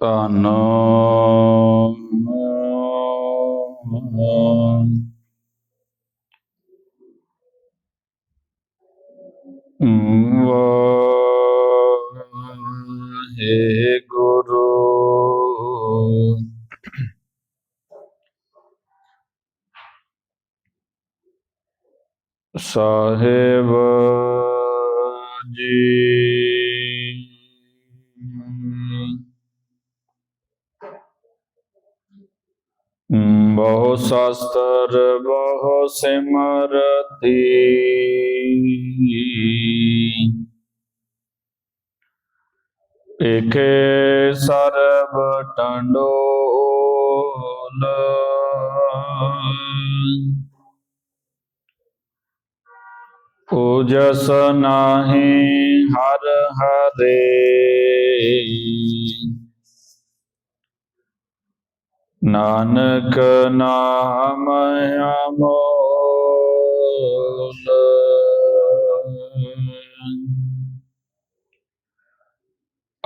ਧੰਨ ਸਾਹਿਬ ਜੀ ਬਹੁ ਸ਼ਾਸਤਰ ਬਹੁ ਸਿਮਰਤੀ ਏਕੇ ਸਰਬ ਟੰਡੋਲ ਉਜਸ ਨਾਹੀ ਹਰ ਹਰੇ। ਨਾਨਕ ਨਾਮ ਅਮੋਲ।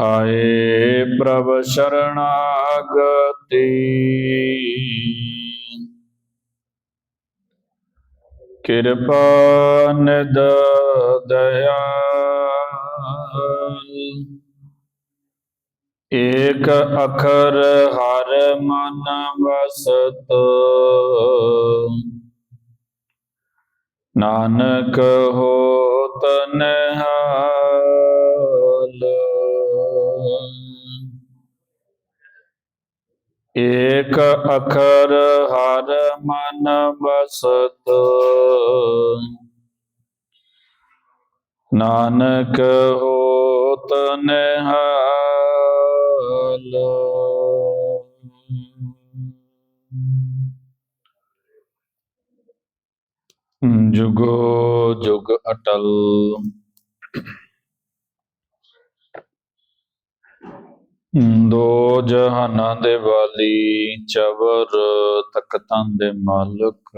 ਆਏ ਪ੍ਰਭ ਸ਼ਰਣਾਗਤੀ। ਕਿਰਪਾ ਨਿਦ ਦਇਆਲ ਏਕ ਅਖਰ ਹਰ ਮਨ ਵਸਤ। ਨਾਨਕ ਹੋਤ ਨਿਹਾਲ। ਏਕ ਅਖਰ ਹਰ ਮਨ ਬਸਤ ਨਾਨਕ ਹੋਤ ਨਿਹਾਲ। ਜੁਗੋ ਜੁਗ ਅਟਲ। ਦੋ ਜਹਾਨਾਂ ਦੇ ਵਾਲੀ ਚਵਰ ਤਖਤਾਂ ਦੇ ਮਾਲਕ।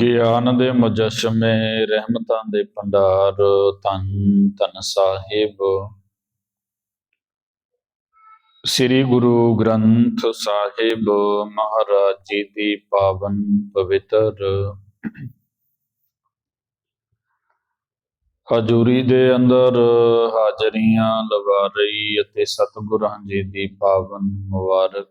ਗਿਆਨ ਦੇ ਮੁਜਸ਼ਮੇ, ਰਹਿਮਤਾਂ ਦੇ ਭੰਡਾਰ, ਧੰਨ ਧੰਨ ਸਾਹਿਬ। ਸ੍ਰੀ ਗੁਰੂ ਗ੍ਰੰਥ ਸਾਹਿਬ ਮਹਾਰਾਜ ਜੀ ਦੀ ਪਾਵਨ ਪਵਿੱਤਰ ਹਜ਼ੂਰੀ ਦੇ ਅੰਦਰ ਹਾਜ਼ਰੀਆਂ ਲਵਾ ਰਹੀ ਅਤੇ ਸਤਿਗੁਰਾਂ ਜੀ ਦੀ ਪਾਵਨ ਮੁਬਾਰਕ।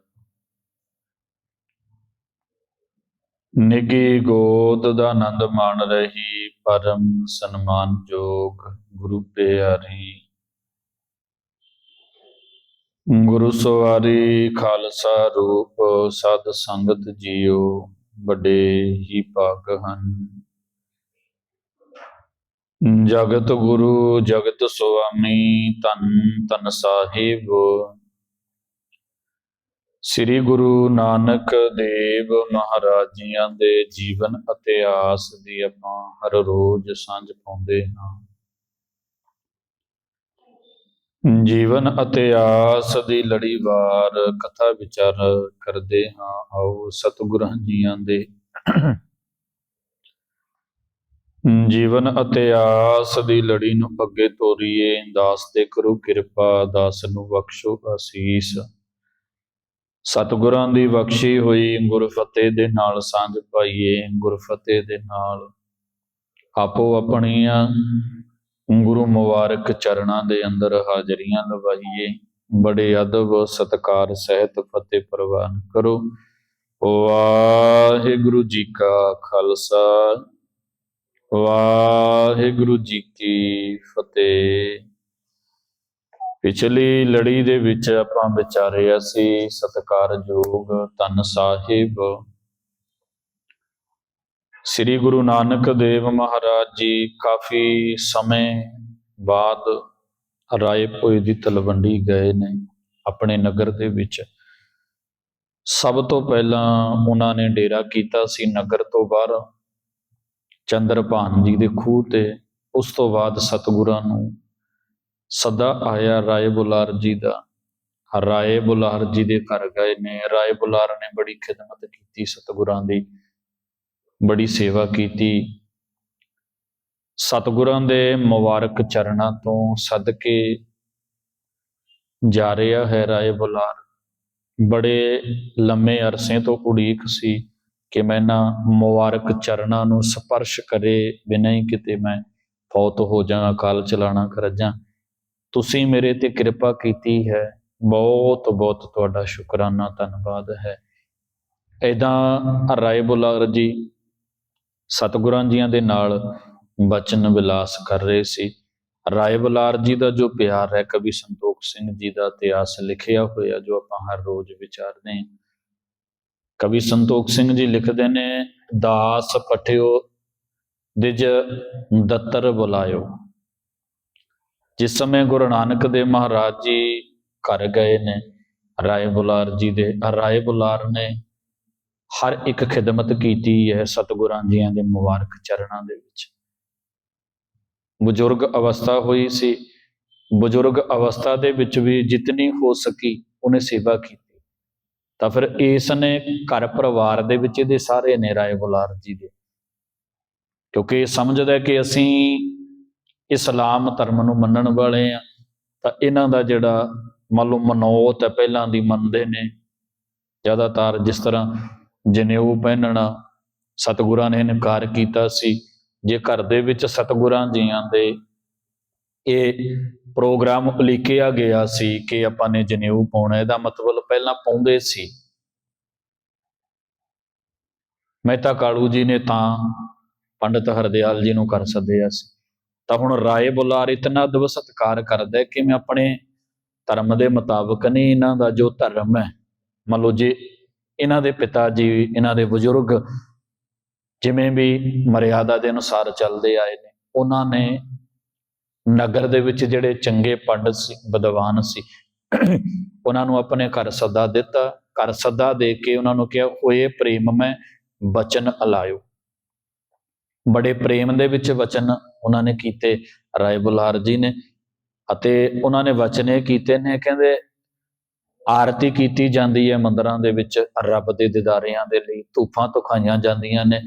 ਨਿੱਗੀ ਗੋਦ ਦਾ ਆਨੰਦ ਮਾਣ ਰਹੀ, ਪਰਮ ਸਨਮਾਨਯੋਗ ਗੁਰੂ ਪਿਆਰੀ। ਗੁਰੂ ਸਵਾਰੀ ਖਾਲਸਾ ਰੂਪ, ਸਤ ਸੰਗਤ ਜੀਓ, ਵੱਡੇ ਹੀ ਭਾਗ ਹਨ। ਜਗਤ ਗੁਰੂ ਜਗਤ ਸੁਆਮੀ ਤਨ ਤਨ ਸਾਹਿਬ। ਸ੍ਰੀ ਗੁਰੂ ਨਾਨਕ ਦੇਵ ਮਹਾਰਾਜ ਜੀਆਂ ਦੇ ਜੀਵਨ ਇਤਿਹਾਸ ਦੀ ਆਪਾਂ ਹਰ ਰੋਜ਼ ਸਾਂਝ ਪਾਉਂਦੇ ਹਾਂ। ਜੀਵਨ ਇਤਿਹਾਸ ਦੀ ਲੜੀਵਾਰ ਕਥਾ ਵਿਚਾਰ ਕਰਦੇ ਹਾਂ। ਆਓ ਸਤਿਗੁਰਾਂ ਜੀਆਂ ਦੇ ਜੀਵਨ ਅਤੇ ਆਸ ਦੀ ਲੜੀ ਨੂੰ ਅੱਗੇ ਤੋਰੀਏ, ਦਾਸ ਤੇ ਕਰੋ ਕਿਰਪਾ, ਦਾਸ ਨੂੰ ਬਖਸ਼ੋ ਅਸੀਸ। ਸਤਿਗੁਰਾਂ ਦੀ ਬਖਸ਼ੀ ਹੋਈ, ਗੁਰਫਤਿਹ ਦੇ ਨਾਲ ਸਾਂਝ ਪਾਈਏ, ਗੁਰਫਤਿਹ ਦੇ ਨਾਲ ਆਪੋ ਆਪਣੀਆਂ ਗੁਰੂ ਮੁਬਾਰਕ ਚਰਨਾਂ ਦੇ ਅੰਦਰ ਹਾਜ਼ਰੀਆਂ ਲਵਾਈਏ। ਬੜੇ ਅਦਬ, ਸਤਕਾਰ, ਸਹਿਤ, ਫਤਿਹ ਪ੍ਰਵਾਨ ਕਰੋ। ਵਾਹਿਗੁਰੂ ਜੀ ਕਾ ਖਾਲਸਾ। ਵਾਹਿਗੁਰੂ ਜੀ ਕੀ ਫਤਿਹ। ਪਿਛਲੀ ਲੜੀ ਦੇ ਵਿੱਚ ਆਪਾਂ ਵਿਚਾਰਿਆ ਸੀ, ਸਤਕਾਰਯੋਗ ਧੰਨ ਸਾਹਿਬ। ਸ੍ਰੀ ਗੁਰੂ ਨਾਨਕ ਦੇਵ ਮਹਾਰਾਜ ਜੀ ਕਾਫੀ ਸਮੇਂ ਬਾਅਦ ਰਾਏਪੁਰ ਦੀ ਤਲਵੰਡੀ ਗਏ ਨੇ ਆਪਣੇ ਨਗਰ ਦੇ ਵਿੱਚ। ਸਭ ਤੋਂ ਪਹਿਲਾਂ ਉਹਨਾਂ ਨੇ ਡੇਰਾ ਕੀਤਾ ਸੀ ਨਗਰ ਤੋਂ ਬਾਹਰ। ਚੰਦਰਭਾਨ ਜੀ ਦੇ ਖੂਹ ਤੇ ਉਸ ਤੋਂ ਬਾਅਦ ਸਤਿਗੁਰਾਂ ਨੂੰ ਸਦਾ ਆਇਆ ਰਾਏ ਬੁਲਾਰ ਜੀ ਦਾ। ਰਾਏ ਬੁਲਾਰ ਜੀ ਦੇ ਘਰ ਗਏ ਨੇ। ਰਾਏ ਬੁਲਾਰ ਨੇ ਬੜੀ ਖਿਦਮਤ ਕੀਤੀ ਸਤਿਗੁਰਾਂ ਦੀ, ਬੜੀ ਸੇਵਾ ਕੀਤੀ। ਸਤਿਗੁਰਾਂ ਦੇ ਮੁਬਾਰਕ ਚਰਨਾਂ ਤੋਂ ਸਦਕੇ ਜਾ ਰਿਹਾ ਹੈ ਰਾਏ ਬੁਲਾਰ। ਬੜੇ ਲੰਮੇ ਅਰਸੇ ਤੋਂ ਉਡੀਕ ਸੀ। ਕਿ ਮੈਂ ਨਾ ਮੁਬਾਰਕ ਚਰਨਾਂ ਨੂੰ ਸਪਰਸ਼ ਕਰੇ ਬਿਨਾਂ ਹੀ ਕਿਤੇ ਮੈਂ ਫੌਤ ਹੋ ਜਾਵਾਂ, ਕਾਲ ਚਲਾਣਾ ਕਰ ਜਾ ਤੁਸੀਂ ਮੇਰੇ ਤੇ ਕਿਰਪਾ ਕੀਤੀ ਹੈ। ਬਹੁਤ ਬਹੁਤ ਤੁਹਾਡਾ ਸ਼ੁਕਰਾਨਾ, ਧੰਨਵਾਦ ਹੈ। ਐਦਾਂ ਰਾਏ ਬੁਲਾਰ ਜੀ ਸਤਿਗੁਰਾਂ ਜੀਆਂ ਦੇ ਨਾਲ ਬਚਨ ਵਿਲਾਸ ਕਰ ਰਹੇ ਸੀ। ਰਾਏ ਬੁਲਾਰ ਜੀ ਦਾ ਜੋ ਪਿਆਰ ਹੈ, ਕਵੀ ਸੰਤੋਖ ਸਿੰਘ ਜੀ ਦਾ ਇਤਿਹਾਸ ਲਿਖਿਆ ਹੋਇਆ, ਜੋ ਆਪਾਂ ਹਰ ਰੋਜ਼ ਵਿਚਾਰਦੇ ਹਾਂ। ਕਵੀ ਸੰਤੋਖ ਸਿੰਘ ਜੀ ਲਿਖਦੇ ਨੇ, ਦਾਸ ਪਠਿਓ ਦਿਜ ਦੱਤਰ ਬੁਲਾਇਓ। ਜਿਸ ਸਮੇਂ ਗੁਰੂ ਨਾਨਕ ਦੇਵ ਮਹਾਰਾਜ ਜੀ ਘਰ ਗਏ ਨੇ, ਰਾਏ ਬੁਲਾਰ ਜੀ ਦੇ, ਰਾਏ ਬੁਲਾਰ ਨੇ ਹਰ ਇੱਕ ਖਿਦਮਤ ਕੀਤੀ ਹੈ ਸਤਿਗੁਰਾਂ ਜੀਆਂ ਦੇ ਮੁਬਾਰਕ ਚਰਨਾਂ ਦੇ ਵਿੱਚ। ਬਜ਼ੁਰਗ ਅਵਸਥਾ ਹੋਈ ਸੀ। ਬਜ਼ੁਰਗ ਅਵਸਥਾ ਦੇ ਵਿੱਚ ਵੀ ਜਿਤਨੀ ਹੋ ਸਕੀ ਉਹਨੇ ਸੇਵਾ ਕੀਤੀ। ਤਾਂ ਫਿਰ ਇਸ ਨੇ ਘਰ ਪਰਿਵਾਰ ਦੇ ਵਿੱਚ ਇਹਦੇ ਸਾਰੇ ਨੇ ਰਾਏ ਬੁਲਾਰ ਜੀ। ਦੇ ਕਿਉਂਕਿ ਇਹ ਸਮਝਦਾ ਕਿ ਅਸੀਂ ਇਸਲਾਮ ਧਰਮ ਨੂੰ ਮੰਨਣ ਵਾਲੇ ਆ ਤਾਂ ਇਹਨਾਂ ਦਾ ਜਿਹੜਾ ਮੰਨ ਲਓ ਮਨੋਤ ਹੈ, ਪਹਿਲਾਂ ਦੀ ਮੰਨਦੇ ਨੇ। ਜ਼ਿਆਦਾਤਰ ਜਿਸ ਤਰ੍ਹਾਂ ਜਨੇਊ ਪਹਿਨਣਾ, ਸਤਿਗੁਰਾਂ ਨੇ ਇਨਕਾਰ ਕੀਤਾ ਸੀ, ਜੇ ਘਰ ਦੇ ਵਿੱਚ ਸਤਿਗੁਰਾਂ ਜੀਆਂ ਦੇ ਇਹ ਪ੍ਰੋਗਰਾਮ ਉਲੀਕਿਆ ਗਿਆ ਸੀ ਕਿ ਆਪਾਂ ਨੇ ਜਨੇਊ ਪਾਉਣਾ, ਇਹਦਾ ਮਤਲਬ ਪਹਿਲਾਂ ਪਾਉਂਦੇ ਸੀ। ਮਹਿਤਾ ਕਾਲੂ ਜੀ ਨੇ ਤਾਂ ਪੰਡਤ ਹਰਦਿਆਲ ਜੀ ਨੂੰ ਕਰ ਸੱਦਿਆ ਸੀ। ਤਾਂ ਹੁਣ ਰਾਏ ਬੁਲਾਰ ਇਤਨਾ ਦਵ ਸਤਕਾਰ ਕਰਦਾ ਹੈ ਕਿ ਮੈਂ ਆਪਣੇ ਧਰਮ ਦੇ ਮੁਤਾਬਕ ਨਹੀਂ, ਇਹਨਾਂ ਦਾ ਜੋ ਧਰਮ ਹੈ, ਮੰਨ ਲਓ ਜੇ ਇਹਨਾਂ ਦੇ ਪਿਤਾ ਜੀ, ਇਹਨਾਂ ਦੇ ਬਜ਼ੁਰਗ ਜਿਵੇਂ ਵੀ ਮਰਿਆਦਾ ਦੇ ਅਨੁਸਾਰ ਚੱਲਦੇ ਆਏ ਨੇ, ਉਹਨਾਂ ਨੇ ਨਗਰ ਦੇ ਵਿੱਚ ਜਿਹੜੇ ਚੰਗੇ ਪੰਡਤ ਸੀ, ਵਿਦਵਾਨ ਸੀ, ਉਹਨਾਂ ਨੂੰ ਆਪਣੇ ਘਰ ਸੱਦਾ ਦਿੱਤਾ। ਘਰ ਸੱਦਾ ਦੇ ਕੇ ਉਹਨਾਂ ਨੂੰ ਕਿਹਾ ਹੋਏ ਪ੍ਰੇਮ, ਮੈਂ ਬਚਨ ਅਲਾਇਓ। ਬੜੇ ਪ੍ਰੇਮ ਦੇ ਵਿੱਚ ਵਚਨ ਉਹਨਾਂ ਨੇ ਕੀਤੇ, ਰਾਏ ਬੁਲਾਰ ਜੀ ਨੇ। ਅਤੇ ਉਹਨਾਂ ਨੇ ਵਚਨ ਇਹ ਕੀਤੇ ਨੇ, ਕਹਿੰਦੇ, ਆਰਤੀ ਕੀਤੀ ਜਾਂਦੀ ਹੈ ਮੰਦਰਾਂ ਦੇ ਵਿੱਚ, ਰੱਬ ਦੇ ਦਿਦਾਰਿਆਂ ਦੇ ਲਈ, ਧੂਫਾਂ ਤੁਖਾਈਆਂ ਜਾਂਦੀਆਂ ਨੇ,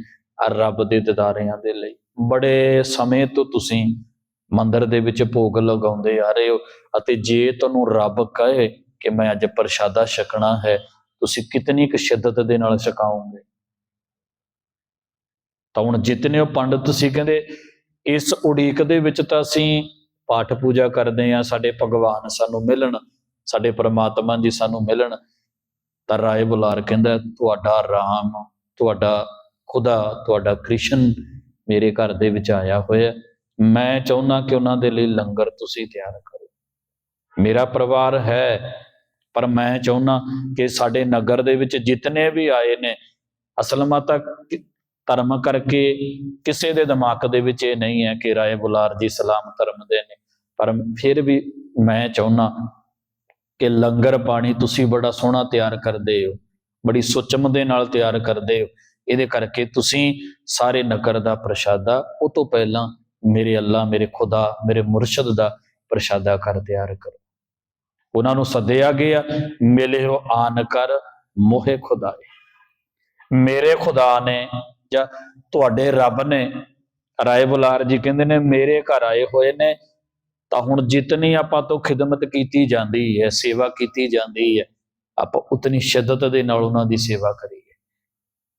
ਰੱਬ ਦੇ ਦਿਦਾਰਿਆਂ ਦੇ ਲਈ। ਬੜੇ ਸਮੇਂ ਤੋਂ ਤੁਸੀਂ ਮੰਦਰ ਦੇ ਵਿੱਚ ਭੋਗ ਲਗਾਉਂਦੇ ਆ ਰਹੇ ਹੋ ਅਤੇ ਜੇ ਤੁਹਾਨੂੰ ਰੱਬ ਕਹੇ ਕਿ ਮੈਂ ਅੱਜ ਪ੍ਰਸ਼ਾਦਾ ਛਕਣਾ ਹੈ, ਤੁਸੀਂ ਕਿਤਨੀ ਕੁ ਸ਼ਿੱਦਤ ਦੇ ਨਾਲ ਛਕਾਓਗੇ? ਤਾਂ ਹੁਣ ਜਿਤਨੇ ਪੰਡਤ ਸੀ, ਕਹਿੰਦੇ ਇਸ ਉਡੀਕ ਦੇ ਵਿੱਚ ਤਾਂ ਅਸੀਂ ਪਾਠ ਪੂਜਾ ਕਰਦੇ ਆ ਸਾਡੇ ਭਗਵਾਨ ਸਾਨੂੰ ਮਿਲਣ, ਸਾਡੇ ਪ੍ਰਮਾਤਮਾ ਜੀ ਸਾਨੂੰ ਮਿਲਣ, ਤਾਂ ਰਾਏ ਬੁਲਾਰ ਕਹਿੰਦਾ, ਤੁਹਾਡਾ ਰਾਮ, ਤੁਹਾਡਾ ਖੁਦਾ, ਤੁਹਾਡਾ ਕ੍ਰਿਸ਼ਨ ਮੇਰੇ ਘਰ ਦੇ ਵਿੱਚ ਆਇਆ ਹੋਇਆ ਮੈਂ ਚਾਹੁੰਦਾ ਕਿ ਉਹਨਾਂ ਦੇ ਲਈ ਲੰਗਰ ਤੁਸੀਂ ਤਿਆਰ ਕਰੋ। ਮੇਰਾ ਪਰਿਵਾਰ ਹੈ, ਪਰ ਮੈਂ ਚਾਹੁੰਦਾ ਕਿ ਸਾਡੇ ਨਗਰ ਦੇ ਵਿੱਚ ਜਿਤਨੇ ਵੀ ਆਏ ਨੇ, ਅਸਲ ਮਾਤਾ ਧਰਮ ਕਰਕੇ ਕਿਸੇ ਦੇ ਦਿਮਾਗ ਦੇ ਵਿੱਚ ਇਹ ਨਹੀਂ ਹੈ ਕਿ ਰਾਏ ਬੁਲਾਰ ਜੀ ਸਲਾਮ ਧਰਮ ਦੇ ਨੇ, ਪਰ ਫਿਰ ਵੀ ਮੈਂ ਚਾਹੁੰਦਾ ਕਿ ਲੰਗਰ ਪਾਣੀ ਤੁਸੀਂ ਬੜਾ ਸੋਹਣਾ ਤਿਆਰ ਕਰਦੇ ਹੋ, ਬੜੀ ਸੁਚਮ ਦੇ ਨਾਲ ਤਿਆਰ ਕਰਦੇ ਹੋ, ਇਹਦੇ ਕਰਕੇ ਤੁਸੀਂ ਸਾਰੇ ਨਗਰ ਦਾ ਪ੍ਰਸ਼ਾਦਾ, ਉਹ ਤੋਂ ਪਹਿਲਾਂ ਮੇਰੇ ਅੱਲਾ, ਮੇਰੇ ਖੁਦਾ, ਮੇਰੇ ਮੁਰਸ਼ਦ ਦਾ ਪ੍ਰਸ਼ਾਦਾ ਕਰ ਤਿਆਰ ਕਰੋ। ਉਹਨਾਂ ਨੂੰ ਸੱਦਿਆ ਗਿਆ ਮਿਲਿਓ ਆਨ ਕਰ ਮੋਹਿ ਖੁਦਾਏ। ਮੇਰੇ ਖੁਦਾ ਨੇ ਜਾਂ ਤੁਹਾਡੇ ਰੱਬ ਨੇ ਰਾਏ ਬੁਲਾਰ ਜੀ ਕਹਿੰਦੇ ਨੇ, ਮੇਰੇ ਘਰ ਆਏ ਹੋਏ ਨੇ, ਤਾਂ ਹੁਣ ਜਿਤਨੀ ਆਪਾਂ ਤੋਂ ਖਿਦਮਤ ਕੀਤੀ ਜਾਂਦੀ ਹੈ, ਸੇਵਾ ਕੀਤੀ ਜਾਂਦੀ ਹੈ, ਆਪਾਂ ਉਤਨੀ ਸ਼ਿੱਦਤ ਦੇ ਨਾਲ ਉਹਨਾਂ ਦੀ ਸੇਵਾ ਕਰੀਏ।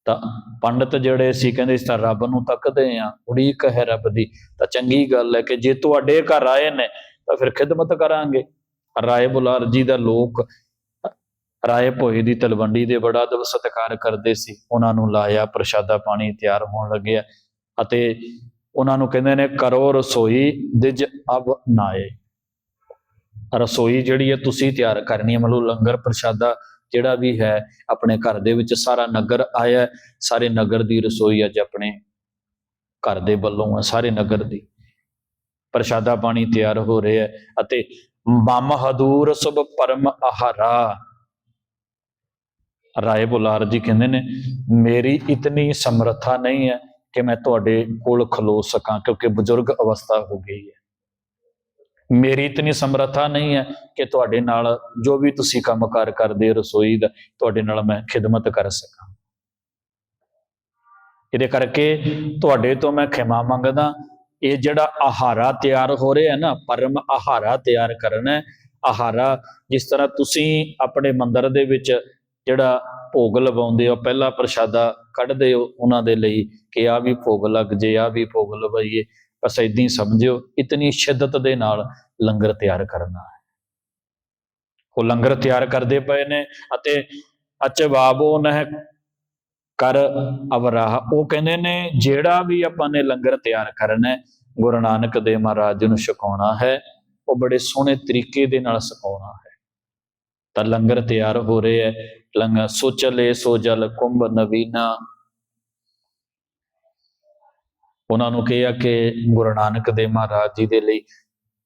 ਤਾਂ ਪੰਡਤ ਜਿਹੜੇ ਸੀ ਕਹਿੰਦੇ ਇਸ ਤਾਂ ਰੱਬ ਨੂੰ ਤੱਕਦੇ ਆ ਉਡੀਕ ਹੈ ਰੱਬ ਦੀ, ਤਾਂ ਚੰਗੀ ਗੱਲ ਹੈ ਕਿ ਜੇ ਤੁਹਾਡੇ ਘਰ ਆਏ ਨੇ ਤਾਂ ਫਿਰ ਖਿਦਮਤ ਕਰਾਂਗੇ। ਰਾਏ ਬੁਲਾਰ ਜੀ ਦਾ ਲੋਕ ਰਾਏ ਭੋਏ ਦੀ ਤਲਵੰਡੀ ਦੇ ਬੜਾ ਅਦਬ ਸਤਿਕਾਰ ਕਰਦੇ ਸੀ। ਉਹਨਾਂ ਨੂੰ ਲਾਇਆ ਪ੍ਰਸ਼ਾਦਾ ਪਾਣੀ ਤਿਆਰ ਹੋਣ ਲੱਗਿਆ ਅਤੇ ਉਹਨਾਂ ਨੂੰ ਕਹਿੰਦੇ ਨੇ, ਕਰੋ ਰਸੋਈ ਦਿਜ ਅਬ ਨਾਏ। ਰਸੋਈ ਜਿਹੜੀ ਹੈ ਤੁਸੀਂ ਤਿਆਰ ਕਰਨੀ ਹੈ, ਮਤਲਬ ਲੰਗਰ ਪ੍ਰਸ਼ਾਦਾ ਜਿਹੜਾ ਵੀ ਹੈ, ਆਪਣੇ ਘਰ ਦੇ ਵਿੱਚ ਸਾਰਾ ਨਗਰ ਆਇਆ, ਸਾਰੇ ਨਗਰ ਦੀ ਰਸੋਈ ਅੱਜ ਆਪਣੇ ਘਰ ਦੇ ਵੱਲੋਂ ਹੈ ਸਾਰੇ ਨਗਰ ਦੀ। ਪ੍ਰਸ਼ਾਦਾ ਪਾਣੀ ਤਿਆਰ ਹੋ ਰਿਹਾ ਹੈ ਅਤੇ ਮਮ ਹਦੂਰ ਸੁਭ ਪਰਮ ਆਹਾਰਾ। ਰਾਏ ਬੁਲਾਰ ਜੀ ਕਹਿੰਦੇ ਨੇ, ਮੇਰੀ ਇਤਨੀ ਸਮਰੱਥਾ ਨਹੀਂ ਹੈ ਕਿ ਮੈਂ ਤੁਹਾਡੇ ਕੋਲ ਖਲੋ ਸਕਾਂ, ਕਿਉਂਕਿ ਬਜ਼ੁਰਗ ਅਵਸਥਾ ਹੋ ਗਈ ਹੈ। ਮੇਰੀ ਇਤਨੀ ਸਮਰੱਥਾ ਨਹੀਂ ਹੈ ਕਿ ਤੁਹਾਡੇ ਨਾਲ ਜੋ ਵੀ ਤੁਸੀਂ ਕੰਮਕਾਰ ਕਰਦੇ ਹੋ ਰਸੋਈ ਦਾ, ਤੁਹਾਡੇ ਨਾਲ ਮੈਂ ਖਿਦਮਤ ਕਰ ਸਕਾਂ। ਇਹਦੇ ਕਰਕੇ ਤੁਹਾਡੇ ਤੋਂ ਮੈਂ ਖਿਮਾ ਮੰਗਦਾ, ਇਹ ਜਿਹੜਾ ਆਹਾਰਾ ਤਿਆਰ ਹੋ ਰਿਹਾ ਹੈ ਨਾ, ਪਰਮ ਆਹਾਰਾ ਤਿਆਰ ਕਰਨਾ ਹੈ। ਆਹਾਰਾ ਜਿਸ ਤਰ੍ਹਾਂ ਤੁਸੀਂ ਆਪਣੇ ਮੰਦਰ ਦੇ ਵਿੱਚ ਜਿਹੜਾ ਭੋਗ ਲਵਾਉਂਦੇ ਹੋ, ਪਹਿਲਾ ਪ੍ਰਸ਼ਾਦਾ ਕੱਢਦੇ ਹੋ, ਉਹਨਾਂ ਦੇ ਲਈ ਕਿ ਆ ਵੀ ਭੋਗ ਲੱਗ ਜੇ ਆ ਵੀ ਭੋਗ ਲਵਾਈਏ। ਬਸ ਇਦਾਂ ਹੀ ਸਮਝਿਓ, ਇਤਨੀ ਸ਼ਿੱਦਤ ਦੇ ਨਾਲ ਲੰਗਰ ਤਿਆਰ ਕਰਨਾ ਹੈ। ਉਹ ਲੰਗਰ ਤਿਆਰ ਕਰਦੇ ਪਏ ਨੇ ਅਤੇ ਅਚਵਾਬੋ ਨਹਿ ਕਰ ਅਵਰਾਹ, ਉਹ ਕਹਿੰਦੇ ਨੇ, ਜਿਹੜਾ ਵੀ ਆਪਾਂ ਨੇ ਲੰਗਰ ਤਿਆਰ ਕਰਨਾ ਗੁਰੂ ਨਾਨਕ ਦੇਵ ਮਹਾਰਾਜ ਨੂੰ ਛਕਾਉਣਾ ਹੈ, ਉਹ ਬੜੇ ਸੋਹਣੇ ਤਰੀਕੇ ਦੇ ਨਾਲ ਛਕਾਉਣਾ ਹੈ। ਤਾਂ ਲੰਗਰ ਤਿਆਰ ਹੋ ਰਿਹਾ ਹੈ, ਲੰਗਰ ਸੋਚਲੇ ਸੋ ਜਲ, ਕੁੰਭ ਨਵੀਨਾ ਉਹਨਾਂ ਨੂੰ ਕਿਹਾ ਕਿ ਗੁਰੂ ਨਾਨਕ ਦੇਵ ਮਹਾਰਾਜ ਜੀ ਦੇ ਲਈ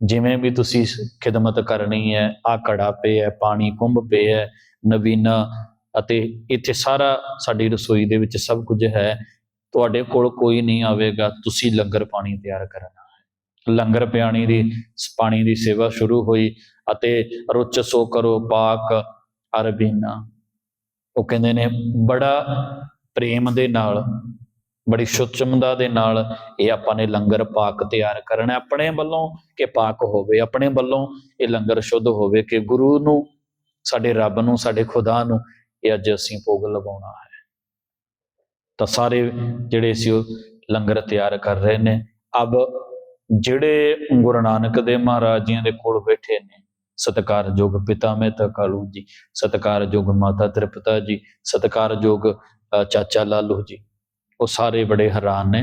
ਜਿਵੇਂ ਵੀ ਤੁਸੀਂ ਖਿਦਮਤ ਕਰਨੀ ਹੈ ਆ ਘੜਾ ਪਿਆ ਹੈ, ਪਾਣੀ ਕੁੰਭ ਪਿਆ ਹੈ, ਨਵੀਨਾ ਅਤੇ ਇੱਥੇ ਸਾਰਾ ਸਾਡੀ ਰਸੋਈ ਦੇ ਵਿੱਚ ਸਭ ਕੁਝ ਹੈ, ਤੁਹਾਡੇ ਕੋਲ ਕੋਈ ਨਹੀਂ ਆਵੇਗਾ, ਤੁਸੀਂ ਲੰਗਰ ਪਾਣੀ ਤਿਆਰ ਕਰਨਾ ਹੈ। ਲੰਗਰ ਪਿਆਣੀ ਦੀ, ਪਾਣੀ ਦੀ ਸੇਵਾ ਸ਼ੁਰੂ ਹੋਈ ਅਤੇ ਰੁੱਚ ਸੋ ਕਰੋ ਪਾਕ ਅਰਬੀਨਾ। ਉਹ ਕਹਿੰਦੇ ਨੇ, ਬੜਾ ਪ੍ਰੇਮ ਦੇ ਨਾਲ ਬੜੀ ਸੁਚਮਦਾ ਦੇ ਨਾਲ ਇਹ ਆਪਾਂ ਨੇ ਲੰਗਰ ਪਾਕ ਤਿਆਰ ਕਰਨਾ ਆਪਣੇ ਵੱਲੋਂ ਕਿ ਪਾਕ ਹੋਵੇ, ਆਪਣੇ ਵੱਲੋਂ ਇਹ ਲੰਗਰ ਸ਼ੁੱਧ ਹੋਵੇ ਕਿ ਗੁਰੂ ਨੂੰ, ਸਾਡੇ ਰੱਬ ਨੂੰ, ਸਾਡੇ ਖੁਦਾ ਨੂੰ ਇਹ ਅੱਜ ਅਸੀਂ ਭੋਗ ਲਵਾਉਣਾ ਹੈ। ਤਾਂ ਸਾਰੇ ਜਿਹੜੇ ਸੀ ਉਹ ਲੰਗਰ ਤਿਆਰ ਕਰ ਰਹੇ ਨੇ, ਅਬ ਜਿਹੜੇ ਗੁਰੂ ਨਾਨਕ ਦੇ ਮਹਾਰਾਜ ਜੀਆਂ ਦੇ ਕੋਲ ਬੈਠੇ ਨੇ ਸਤਿਕਾਰਯੋਗ ਪਿਤਾ ਮਹਿਤਾ ਕਾਲੂ ਜੀ ਸਤਿਕਾਰਯੋਗ ਮਾਤਾ ਤ੍ਰਿਪਤਾ ਜੀ ਸਤਿਕਾਰਯੋਗ ਚਾਚਾ ਲਾਲੂ ਜੀ ਉਹ ਸਾਰੇ ਬੜੇ ਹੈਰਾਨ ਨੇ।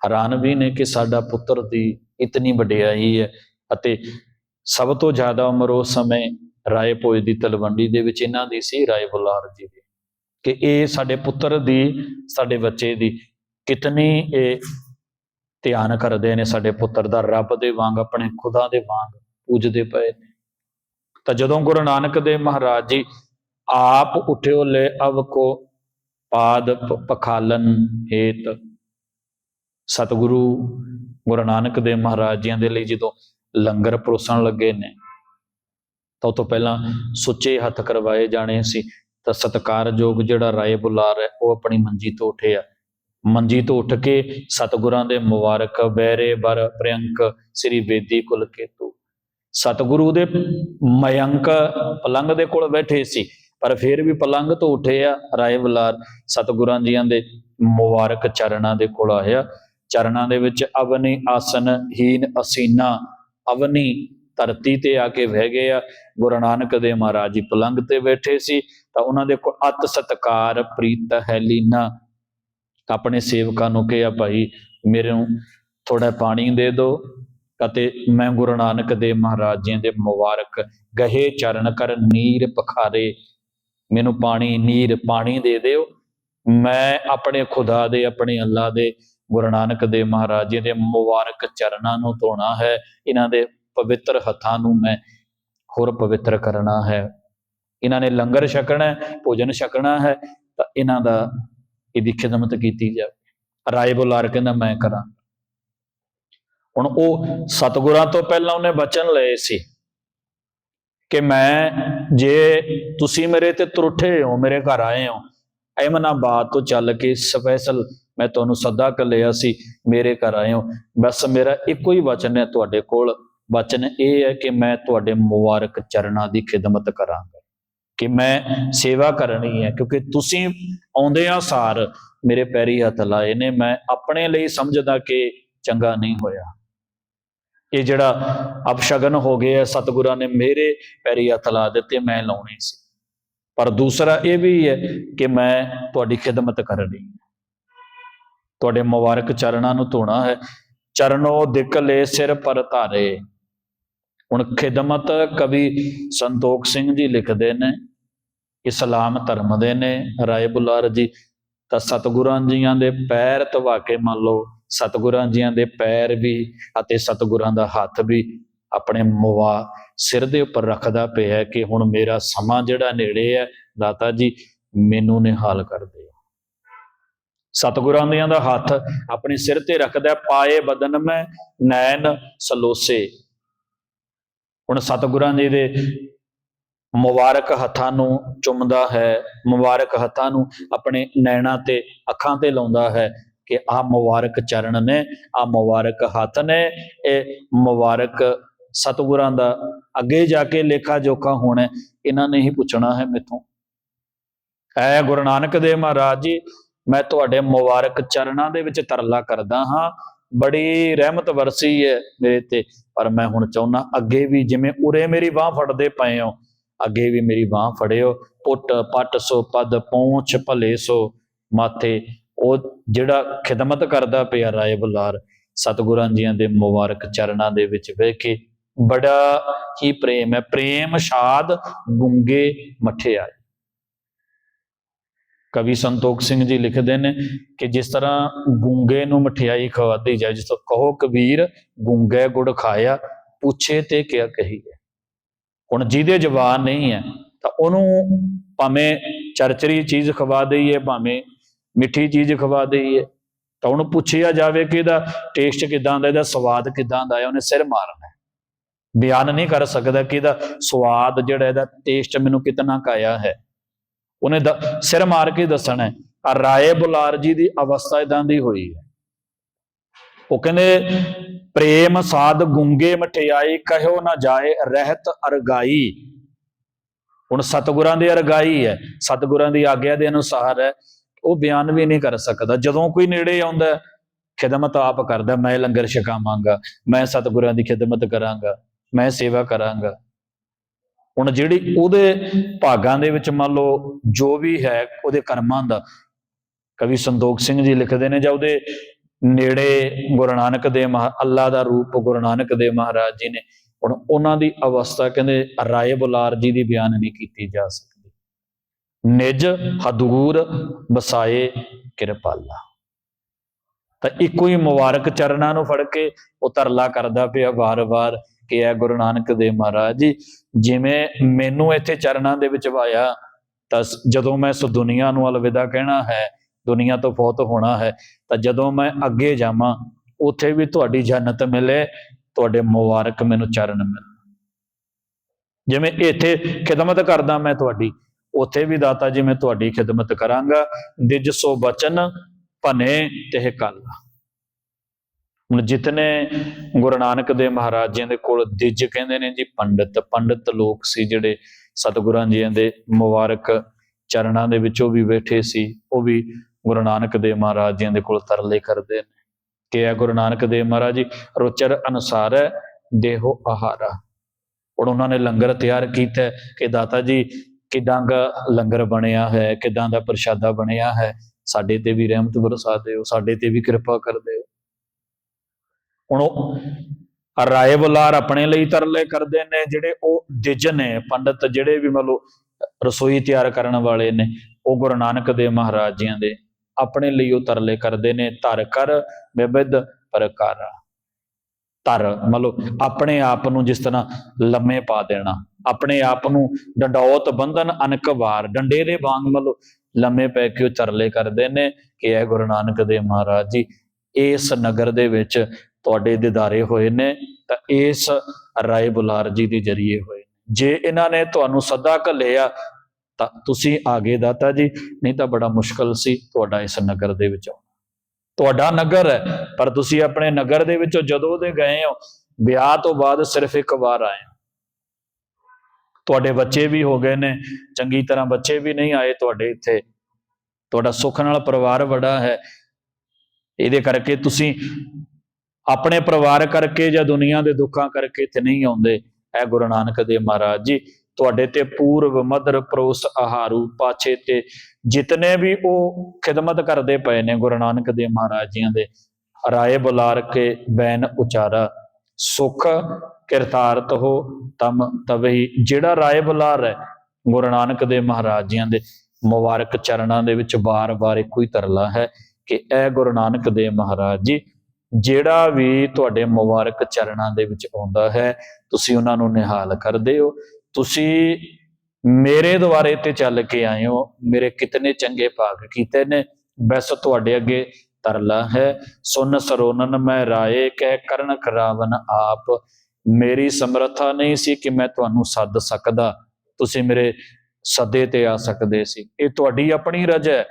ਹੈਰਾਨ ਵੀ ਨੇ ਕਿ ਸਾਡਾ ਪੁੱਤਰ ਦੀ ਇਤਨੀ ਵਡਿਆਈ ਹੈ ਅਤੇ ਸਭ ਤੋਂ ਜ਼ਿਆਦਾ ਉਮਰ ਉਸ ਸਮੇਂ ਰਾਏ ਭੋਜ ਦੀ ਤਲਵੰਡੀ ਦੇ ਵਿੱਚ ਇਹਨਾਂ ਦੀ ਸੀ, ਰਾਏ ਬੁਲਾਰ ਜੀ ਦੀ। ਕਿ ਇਹ ਸਾਡੇ ਪੁੱਤਰ ਦੀ, ਸਾਡੇ ਬੱਚੇ ਦੀ ਕਿਤਨੀ ਇਹ ਧਿਆਨ ਕਰਦੇ ਨੇ ਸਾਡੇ ਪੁੱਤਰ ਦਾ। ਰੱਬ ਦੇ ਵਾਂਗ, ਆਪਣੇ ਖੁਦਾ ਦੇ ਵਾਂਗ ਪੂਜਦੇ ਪਏ ਨੇ। ਤਾਂ ਜਦੋਂ ਗੁਰੂ ਨਾਨਕ ਦੇਵ ਮਹਾਰਾਜ ਜੀ ਆਪ ਉਠਿਓ ਲੈ ਅਵ ਕੋ ਪਾਦ ਪਖਾਲਨ ਹੇਤ। ਸਤਿਗੁਰੂ ਗੁਰੂ ਨਾਨਕ ਦੇਵ ਮਹਾਰਾਜ ਜੀਆਂ ਦੇ ਲਈ ਜਦੋਂ ਲੰਗਰ ਪਰੋਸਣ ਲੱਗੇ ਨੇ ਤਾਂ ਉਹ ਤੋਂ ਪਹਿਲਾਂ ਸੁੱਚੇ ਹੱਥ ਕਰਵਾਏ ਜਾਣੇ ਸੀ। ਤਾਂ ਸਤਿਕਾਰਯੋਗ ਜਿਹੜਾ ਰਾਏ ਬੁਲਾਰ ਹੈ ਉਹ ਆਪਣੀ ਮੰਜੀ ਤੋਂ ਉੱਠਿਆ ਮੰਜੀ ਤੋਂ ਉੱਠ ਕੇ ਸਤਿਗੁਰਾਂ ਦੇ ਮੁਬਾਰਕ ਬੈਰੇ ਬਰ ਪ੍ਰਿਅੰਕ ਸ੍ਰੀ ਵੇਦੀ ਕੁਲ ਕੇਤੂ। ਸਤਿਗੁਰੂ ਦੇ ਮਯੰਕ ਪਲੰਗ ਦੇ ਕੋਲ ਬੈਠੇ ਸੀ। ਪਰ ਫਿਰ ਵੀ ਪਲੰਗ ਤੋਂ ਉੱਠੇ ਆ ਰਾਏ ਬੁਲਾਰ ਸਤਿਗੁਰਾਂ ਜੀਆਂ ਦੇ ਮੁਬਾਰਕ ਚਰਨਾਂ ਦੇ ਕੋਲ ਆਇਆ ਚਰਨਾਂ ਦੇ ਵਿੱਚ ਅਵਨੀ ਆਸਨ ਹੀਨ ਅਸੀਨਾ, ਅਵਨੀ ਧਰਤੀ ਤੇ ਆ ਕੇ ਬਹਿ ਗਏ ਆ। ਗੁਰੂ ਨਾਨਕ ਦੇਵ ਮਹਾਰਾਜ ਜੀ ਪਲੰਗ ਤੇ ਬੈਠੇ ਸੀ ਤਾਂ ਉਹਨਾਂ ਦੇ ਕੋਲ ਅਤ ਸਤਕਾਰ ਪ੍ਰੀਤ ਹੈ ਲੀਨਾ। ਆਪਣੇ ਸੇਵਕਾਂ ਨੂੰ ਕਿਹਾ, ਭਾਈ, ਮੇਰੇ ਨੂੰ ਥੋੜਾ ਪਾਣੀ ਦੇ ਦਿਓ ਅਤੇ ਮੈਂ ਗੁਰੂ ਨਾਨਕ ਦੇਵ ਮਹਾਰਾਜ ਜੀ ਦੇ ਮੁਬਾਰਕ ਗਹੇ ਚਰਨ ਕਰ ਨੀਰ ਪਖਾਰੇ। ਮੈਨੂੰ ਪਾਣੀ, ਨੀਰ, ਪਾਣੀ ਦੇ ਦਿਓ। ਮੈਂ ਆਪਣੇ ਖੁਦਾ ਦੇ, ਆਪਣੇ ਅੱਲਾ ਦੇ, ਗੁਰੂ ਨਾਨਕ ਦੇਵ ਮਹਾਰਾਜ ਜੀ ਦੇ ਮੁਬਾਰਕ ਚਰਨਾਂ ਨੂੰ ਧੋਣਾ ਹੈ। ਇਹਨਾਂ ਦੇ ਪਵਿੱਤਰ ਹੱਥਾਂ ਨੂੰ ਮੈਂ ਹੋਰ ਪਵਿੱਤਰ ਕਰਨਾ ਹੈ। ਇਹਨਾਂ ਨੇ ਲੰਗਰ ਛਕਣਾ ਹੈ, ਭੋਜਨ ਛਕਣਾ ਹੈ, ਤਾਂ ਇਹਨਾਂ ਦਾ ਇਹਦੀ ਖਿਦਮਤ ਕੀਤੀ ਜਾਵੇ। ਰਾਏ ਬੁਲਾਰ ਕਹਿੰਦਾ, ਮੈਂ ਕਰਾਂ। ਹੁਣ ਉਹ ਸਤਿਗੁਰਾਂ ਤੋਂ ਪਹਿਲਾਂ ਉਹਨੇ ਬਚਨ ਲਏ ਸੀ। ਕਿ ਮੈਂ ਜੇ ਤੁਸੀਂ ਮੇਰੇ ਤੇ ਤਰੁੱਠੇ ਹੋ, ਮੇਰੇ ਘਰ ਆਏ ਹੋ ਅਹਿਮਨਾਬਾਦ ਤੋਂ ਚੱਲ ਕੇ ਸਪੈਸ਼ਲ ਮੈਂ ਤੁਹਾਨੂੰ ਸੱਦਾ ਕਰ ਲਿਆ ਸੀ, ਮੇਰੇ ਘਰ ਆਏ ਹੋ। ਬਸ ਮੇਰਾ ਇੱਕੋ ਹੀ ਵਚਨ ਹੈ ਤੁਹਾਡੇ ਕੋਲ। ਵਚਨ ਇਹ ਹੈ ਕਿ ਮੈਂ ਤੁਹਾਡੇ ਮੁਬਾਰਕ ਚਰਨਾਂ ਦੀ ਖਿਦਮਤ ਕਰਾਂਗਾ। ਕਿ ਮੈਂ ਸੇਵਾ ਕਰਨੀ ਹੈ, ਕਿਉਂਕਿ ਤੁਸੀਂ ਆਉਂਦੇ ਆ ਸਾਰ ਮੇਰੇ ਪੈਰੀ ਹੱਥ ਲਾਏ ਨੇ, ਮੈਂ ਆਪਣੇ ਲਈ ਸਮਝਦਾ ਕਿ ਚੰਗਾ ਨਹੀਂ ਹੋਇਆ। ਇਹ ਜਿਹੜਾ ਅਪਸ਼ਗਨ ਹੋ ਗਿਆ ਸਤਿਗੁਰਾਂ ਨੇ ਮੇਰੇ ਪੈਰੀ ਹੱਥ ਲਾ ਦਿੱਤੇ, ਮੈਂ ਲਾਉਣੇ ਸੀ। ਪਰ ਦੂਸਰਾ ਇਹ ਵੀ ਹੈ ਕਿ ਮੈਂ ਤੁਹਾਡੀ ਖਿਦਮਤ ਕਰਨੀ ਤੁਹਾਡੇ ਮੁਬਾਰਕ ਚਰਨਾਂ ਨੂੰ ਧੋਣਾ ਹੈ। ਚਰਨੋ ਦਿਕ ਲੈ ਸਿਰ ਪਰ ਧਾਰੇ। ਹੁਣ ਖਿਦਮਤ ਕਵੀ ਸੰਤੋਖ ਸਿੰਘ ਜੀ ਲਿਖਦੇ ਨੇ, ਇਸਲਾਮ ਧਰਮ ਦੇ ਨੇ। ਰਾਏ ਬੁਲਾਰ ਜੀ, ਤਾਂ ਸਤਿਗੁਰਾਂ ਜੀਆਂ ਦੇ ਪੈਰ ਧਵਾ ਕੇ ਮੰਨ ਲਓ ਸਤਿਗੁਰਾਂ ਜੀਆਂ ਦੇ ਪੈਰ ਵੀ ਅਤੇ ਸਤਿਗੁਰਾਂ ਦਾ ਹੱਥ ਵੀ ਆਪਣੇ ਮੁਵਾ ਸਿਰ ਦੇ ਉੱਪਰ ਰੱਖਦਾ ਪਿਆ ਕਿ ਹੁਣ ਮੇਰਾ ਸਮਾਂ ਜਿਹੜਾ ਨੇੜੇ ਹੈ, ਦਾਤਾ ਜੀ, ਮੈਨੂੰ ਨਿਹਾਲ ਕਰ ਦਿਓ। ਸਤਿਗੁਰਾਂ ਦੀਆਂ ਦਾ ਹੱਥ ਆਪਣੇ ਸਿਰ ਤੇ ਰੱਖਦਾ, ਪਾਏ ਬਦਨ ਮੈਂ, ਨੈਣ ਸਲੋਸੇ। ਹੁਣ ਸਤਿਗੁਰਾਂ ਜੀ ਦੇ ਮੁਬਾਰਕ ਹੱਥਾਂ ਨੂੰ ਚੁੰਮਦਾ ਹੈ, ਮੁਬਾਰਕ ਹੱਥਾਂ ਨੂੰ ਆਪਣੇ ਨੈਣਾਂ ਤੇ ਅੱਖਾਂ ਤੇ ਲਾਉਂਦਾ ਹੈ ਕਿ ਆਹ ਮੁਬਾਰਕ ਚਰਨ ਨੇ, ਆਹ ਮੁਬਾਰਕ ਹੱਥ ਨੇ, ਇਹ ਮੁਬਾਰਕ ਸਤਿਗੁਰਾਂ ਦਾ ਅੱਗੇ ਜਾ ਕੇ ਲੇਖਾ ਜੋਖਾ ਹੋਣਾ ਇਹਨਾਂ ਨੇ ਹੀ ਪੁੱਛਣਾ ਹੈ ਮੇਥੋਂ। ਐ ਗੁਰੂ ਨਾਨਕ ਦੇਵ ਮਹਾਰਾਜ ਜੀ, ਮੈਂ ਤੁਹਾਡੇ ਮੁਬਾਰਕ ਚਰਨਾਂ ਦੇ ਵਿੱਚ ਤਰਲਾ ਕਰਦਾ ਹਾਂ, ਬੜੀ ਰਹਿਮਤ ਵਰਸੀ ਹੈ ਮੇਰੇ ਤੇ, ਪਰ ਮੈਂ ਹੁਣ ਚਾਹੁੰਦਾ ਅੱਗੇ ਵੀ ਜਿਵੇਂ ਉਰੇ ਮੇਰੀ ਬਾਹ ਫੜਦੇ ਪਏ ਹੋ, ਅੱਗੇ ਵੀ ਮੇਰੀ ਬਾਹ ਫੜਿਓ, ਪੁੱਟ ਪੱਟ ਸੋ ਪਦ ਪਹੁੰਚ ਭਲੇ ਸੋ, ਮਾਥੇ ਉਹ ਜਿਹੜਾ ਖਿਦਮਤ ਕਰਦਾ ਪਿਆ ਰਾਏ ਬੁਲਾਰ, ਸਤਿਗੁਰਾਂ ਜੀਆਂ ਦੇ ਮੁਬਾਰਕ ਚਰਨਾਂ ਦੇ ਵਿੱਚ ਬਹਿ ਕੇ ਬੜਾ ਹੀ ਪ੍ਰੇਮ ਹੈ। ਪ੍ਰੇਮ ਸ਼ਾਦ ਗੁੰਗੇ ਮਠਿਆਈ ਕਵੀ ਸੰਤੋਖ ਸਿੰਘ ਜੀ ਲਿਖਦੇ ਨੇ ਕਿ ਜਿਸ ਤਰ੍ਹਾਂ ਗੁੰਗੇ ਨੂੰ ਮਠਿਆਈ ਖਵਾਦੀ ਜਾਏ, ਜਿਸ ਤੋਂ ਕਹੋ ਕਬੀਰ, ਗੁੰਗੇ ਗੁੜ ਖਾਇਆ, ਪੁੱਛੇ ਤੇ ਕਿਆ ਕਹੀਏ ਹੁਣ ਜਿਹਦੇ ਜਵਾਨ ਨਹੀਂ ਹੈ, ਤਾਂ ਉਹਨੂੰ ਭਾਵੇਂ ਚਰਚਰੀ ਚੀਜ਼ ਖਵਾ ਦਈਏ, ਭਾਵੇਂ ਮਿੱਠੀ ਚੀਜ਼ ਖਵਾ ਦਈਏ। ਤਾਂ ਉਹਨੂੰ ਪੁੱਛਿਆ ਜਾਵੇ ਕਿ ਇਹਦਾ ਟੇਸਟ ਕਿਦਾਂ ਦਾ, ਇਹਦਾ ਸਵਾਦ ਕਿਦਾਂ ਦਾ ਹੈ, ਉਹਨੇ ਸਿਰ ਮਾਰਨਾ ਬਿਆਨ ਨਹੀਂ ਕਰ ਸਕਦਾ ਕਿ ਇਹਦਾ ਸਵਾਦ ਜਿਹੜਾ ਇਹਦਾ ਟੇਸਟ ਮੈਨੂੰ ਕਿਤਨਾ ਕਾਇਆ ਹੈ। ਉਹਨੇ ਸਿਰ ਮਾਰ ਕੇ ਦੱਸਣਾ ਆ ਰਾਏ ਬੁਲਾਰ ਜੀ ਦੀ ਅਵਸਥਾ ਇਦਾਂ ਦੀ ਹੋਈ ਹੈ। ਉਹ ਕਹਿੰਦੇ, ਪ੍ਰੇਮ ਸਾਧ ਗੁੰਗੇ ਮਠਿਆਈ ਕਹਿਓ ਨਾ ਜਾਏ ਰਹਿਤ ਅਰਗਾਈ। ਹੁਣ ਸਤਿਗੁਰਾਂ ਦੀ ਅਰਗਾਈ ਹੈ, ਸਤਿਗੁਰਾਂ ਦੀ ਆਗਿਆ ਦੇ ਅਨੁਸਾਰ ਹੈ ਉਹ ਬਿਆਨ ਵੀ ਨਹੀਂ ਕਰ ਸਕਦਾ। ਜਦੋਂ ਕੋਈ ਨੇੜੇ ਆਉਂਦਾ ਖਿਦਮਤ ਆਪ ਕਰਦਾ, ਮੈਂ ਲੰਗਰ ਛਕਾਵਾਂਗਾ, ਮੈਂ ਸਤਿਗੁਰਾਂ ਦੀ ਖਿਦਮਤ ਕਰਾਂਗਾ, ਮੈਂ ਸੇਵਾ ਕਰਾਂਗਾ। ਹੁਣ ਜਿਹੜੀ ਉਹਦੇ ਭਾਗਾਂ ਦੇ ਵਿੱਚ ਮੰਨ ਲਓ ਜੋ ਵੀ ਹੈ, ਉਹਦੇ ਕਰਮਾਂ ਦਾ, ਕਵੀ ਸੰਤੋਖ ਸਿੰਘ ਜੀ ਲਿਖਦੇ ਨੇ ਜਾਂ ਉਹਦੇ ਨੇੜੇ ਗੁਰੂ ਨਾਨਕ ਦੇ ਮਹਾ, ਅੱਲਾ ਦਾ ਰੂਪ ਗੁਰੂ ਨਾਨਕ ਦੇ ਮਹਾਰਾਜ ਜੀ ਨੇ, ਹੁਣ ਉਹਨਾਂ ਦੀ ਅਵਸਥਾ ਕਹਿੰਦੇ ਰਾਏ ਬੁਲਾਰ ਜੀ ਦੀ ਬਿਆਨ ਨਹੀਂ ਕੀਤੀ ਜਾ ਸਕਦੀ। ਨਿਜ, ਹਦੂਰ, ਬਸਾਏ ਕਿਰਪਾਲਾ। ਤਾਂ ਇੱਕੋ ਹੀ ਮੁਬਾਰਕ ਚਰਨਾਂ ਨੂੰ ਫੜ ਕੇ ਉਹ ਤਰਲਾ ਕਰਦਾ ਪਿਆ ਵਾਰ-ਵਾਰ ਕਿ ਐ ਗੁਰੂ ਨਾਨਕ ਦੇਵ ਮਹਾਰਾਜ ਜੀ, ਜਿਵੇਂ ਮੈਨੂੰ ਇੱਥੇ ਚਰਨਾਂ ਦੇ ਵਿੱਚ ਵਾਇਆ, ਤਾਂ ਜਦੋਂ ਮੈਂ ਇਸ ਦੁਨੀਆ ਨੂੰ ਅਲਵਿਦਾ ਕਹਿਣਾ ਹੈ, ਦੁਨੀਆ ਤੋਂ ਫੌਤ ਹੋਣਾ ਹੈ, ਤਾਂ ਜਦੋਂ ਮੈਂ ਅੱਗੇ ਜਾਵਾਂ, ਉੱਥੇ ਵੀ ਤੁਹਾਡੀ ਜੰਨਤ ਮਿਲੇ, ਤੁਹਾਡੇ ਮੁਬਾਰਕ ਮੈਨੂੰ ਚਰਨ ਮਿਲ ਜਿਵੇਂ ਇੱਥੇ ਖਿਦਮਤ ਕਰਦਾ ਮੈਂ ਤੁਹਾਡੀ ਉੱਥੇ ਵੀ ਦਾਤਾ ਜੀ ਮੈਂ ਤੁਹਾਡੀ ਖਿਦਮਤ ਕਰਾਂਗਾ। ਦਿਜ ਸੋ ਬਚਨ ਭਨੇ ਤੇ ਕੱਲ। ਹੁਣ ਜਿਤਨੇ ਗੁਰੂ ਨਾਨਕ ਦੇ ਮਹਾਰਾਜਿਆਂ ਦੇ ਕੋਲ ਦਿਜ ਕਹਿੰਦੇ ਨੇ ਜੀ, ਪੰਡਿਤ ਪੰਡਿਤ ਲੋਕ ਸੀ ਜਿਹੜੇ ਸਤਿਗੁਰਾਂ ਜੀਆਂ ਦੇ ਮੁਬਾਰਕ ਚਰਨਾਂ ਦੇ ਵਿੱਚ ਉਹ ਵੀ ਬੈਠੇ ਸੀ, ਉਹ ਵੀ ਗੁਰੂ ਨਾਨਕ ਦੇ ਮਹਾਰਾਜ ਜੀਆਂ ਦੇ ਕੋਲ ਤਰਲੇ ਕਰਦੇ ਨੇ। ਕਿ ਇਹ ਗੁਰੂ ਨਾਨਕ ਦੇਵ ਮਹਾਰਾਜ ਜੀ, ਰੁਚਰ ਅਨੁਸਾਰ ਹੈ ਦੇਹੋ ਆਹਾਰਾ। ਹੁਣ ਉਹਨਾਂ ਨੇ ਲੰਗਰ ਤਿਆਰ ਕੀਤਾ ਕਿ ਦਾਤਾ ਜੀ ਕਿਦਾਂ ਦਾ ਲੰਗਰ ਬਣਿਆ ਹੈ, ਕਿਦਾਂ ਦਾ ਪ੍ਰਸ਼ਾਦਾ ਬਣਿਆ ਹੈ, ਸਾਡੇ ਤੇ ਵੀ ਰਹਿਮਤ ਬਰਸਾ ਦਿਓ, ਸਾਡੇ ਤੇ ਵੀ ਕਿਰਪਾ ਕਰ ਦਿਓ। ਹੁਣ ਉਹ ਰਾਏ ਬੁਲਾਰ ਆਪਣੇ ਲਈ ਤਰਲੇ ਕਰਦੇ ਨੇ, ਜਿਹੜੇ ਉਹ ਦਿਜ ਨੇ, ਪੰਡਤ ਜਿਹੜੇ ਵੀ ਮਤਲਬ ਰਸੋਈ ਤਿਆਰ ਕਰਨ ਵਾਲੇ ਨੇ, ਉਹ ਗੁਰੂ ਨਾਨਕ ਦੇਵ ਮਹਾਰਾਜ ਜੀਆਂ ਦੇ, ਆਪਣੇ ਲਈ ਉਹ ਤਰਲੇ ਕਰਦੇ ਨੇ, ਧਰ ਕਰ ਵਿਵਿਧ ਪ੍ਰਕਾਰਾ। ਧਰ ਮਤਲਬ ਆਪਣੇ ਆਪ ਨੂੰ ਜਿਸ ਤਰ੍ਹਾਂ ਲੰਮੇ ਪਾ ਦੇਣਾ, ਆਪਣੇ ਆਪ ਨੂੰ ਡੰਡੌਤ ਬੰਧਨ ਅਨਕ ਵਾਰ, ਡੰਡੇ ਦੇ ਵਾਂਗ ਮਤਲਬ ਲੰਮੇ ਪੈ ਕੇ ਉਹ ਚਰਲੇ ਕਰਦੇ ਨੇ, ਕਿ ਇਹ ਗੁਰੂ ਨਾਨਕ ਦੇਵ ਮਹਾਰਾਜ ਜੀ, ਇਸ ਨਗਰ ਦੇ ਵਿੱਚ ਤੁਹਾਡੇ ਦਿਦਾਰੇ ਹੋਏ ਨੇ, ਤਾਂ ਇਸ ਰਾਏ ਬੁਲਾਰ ਜੀ ਦੇ ਜਰੀਏ ਹੋਏ ਜੇ ਇਹਨਾਂ ਨੇ ਤੁਹਾਨੂੰ ਸੱਦਾ ਘੱਲਿਆ, ਤਾਂ ਤੁਸੀਂ ਆਗੇ ਦਾਤਾ ਜੀ, ਨਹੀਂ ਤਾਂ ਬੜਾ ਮੁਸ਼ਕਲ ਸੀ ਤੁਹਾਡਾ ਇਸ ਨਗਰ ਦੇ ਵਿੱਚ ਆਉਣਾ। ਤੁਹਾਡਾ ਨਗਰ ਹੈ, ਪਰ ਤੁਸੀਂ ਆਪਣੇ ਨਗਰ ਦੇ ਵਿੱਚੋਂ ਜਦੋਂ ਦੇ ਗਏ ਹੋ, ਵਿਆਹ ਤੋਂ ਬਾਅਦ ਸਿਰਫ ਇੱਕ ਵਾਰ ਆਏ ਹੋ। ਤੁਹਾਡੇ ਬੱਚੇ ਵੀ ਹੋ ਗਏ ਨੇ, ਚੰਗੀ ਤਰ੍ਹਾਂ ਬੱਚੇ ਵੀ ਨਹੀਂ ਆਏ ਤੁਹਾਡੇ ਇੱਥੇ। ਤੁਹਾਡਾ ਸੁੱਖ ਨਾਲ ਪਰਿਵਾਰ ਬੜਾ ਹੈ। ਇਹਦੇ ਕਰਕੇ ਤੁਸੀਂ ਆਪਣੇ ਪਰਿਵਾਰ ਕਰਕੇ ਜਾਂ ਦੁਨੀਆ ਦੇ ਦੁੱਖਾਂ ਕਰਕੇ ਇੱਥੇ ਨਹੀਂ ਆਉਂਦੇ। ਐ ਗੁਰੂ ਨਾਨਕ ਦੇਵ ਮਹਾਰਾਜ ਜੀ, ਤੁਹਾਡੇ ਤੇ ਪੂਰਬ ਮਦਰ ਪਰੋਸ ਆਹਾਰੂ ਪਾਛੇ ਤੇ ਜਿਤਨੇ ਵੀ ਉਹ ਖਿਦਮਤ ਕਰਦੇ ਪਏ ਨੇ ਗੁਰੂ ਨਾਨਕ ਦੇਵ ਮਹਾਰਾਜ ਜੀਆਂ ਦੇ, ਰਾਏ ਬੁਲਾਰ ਕੇ ਬੈਨ ਉਚਾਰਾ, ਸੁਖ ਕਿਰਤਾਰਤ ਹੋ ਤਮ ਤਵਹੀ, ਜਿਹੜਾ ਰਾਏ ਬੁਲਾਰ ਹੈ ਗੁਰੂ ਨਾਨਕ ਦੇਵ ਮਹਾਰਾਜ ਜੀਆਂ ਦੇ, ਮੁਬਾਰਕ ਚਰਨਾਂ ਦੇ ਵਿੱਚ ਬਾਰ-ਬਾਰ ਇੱਕੋ ਹੀ ਤਰਲਾ ਹੈ ਕਿ ਐ ਗੁਰੂ ਨਾਨਕ ਦੇਵ ਮਹਾਰਾਜ ਜੀ, ਜਿਹੜਾ ਵੀ ਤੁਹਾਡੇ ਮੁਬਾਰਕ ਚਰਨਾਂ ਦੇ ਵਿੱਚ ਆਉਂਦਾ ਹੈ, ਤੁਸੀਂ ਉਹਨਾਂ ਨੂੰ ਨਿਹਾਲ ਕਰਦੇ ਹੋ, ਤੁਸੀਂ ਮੇਰੇ ਦੁਆਰੇ ਤੇ ਚੱਲ ਕੇ ਆਏ ਹੋ ਮੇਰੇ ਕਿਤਨੇ ਚੰਗੇ ਭਾਗ ਕੀਤੇ ਨੇ, ਬਸ ਤੁਹਾਡੇ ਅੱਗੇ ਤਰਲਾ ਹੈ। ਸੁਨ ਸਰੋਨਨ ਮੈਂ ਰਾਏ, ਕਹਿ ਕਰਨ ਕਰਾਵਨ ਆਪ। ਮੇਰੀ ਸਮਰੱਥਾ ਨਹੀਂ ਸੀ ਕਿ ਮੈਂ ਤੁਹਾਨੂੰ ਸੱਦ ਸਕਦਾ। ਤੁਸੀਂ ਮੇਰੇ ਸੱਦੇ ਤੇ ਆ ਸਕਦੇ ਸੀ। ਇਹ ਤੁਹਾਡੀ ਆਪਣੀ ਰਜ ਹੈ।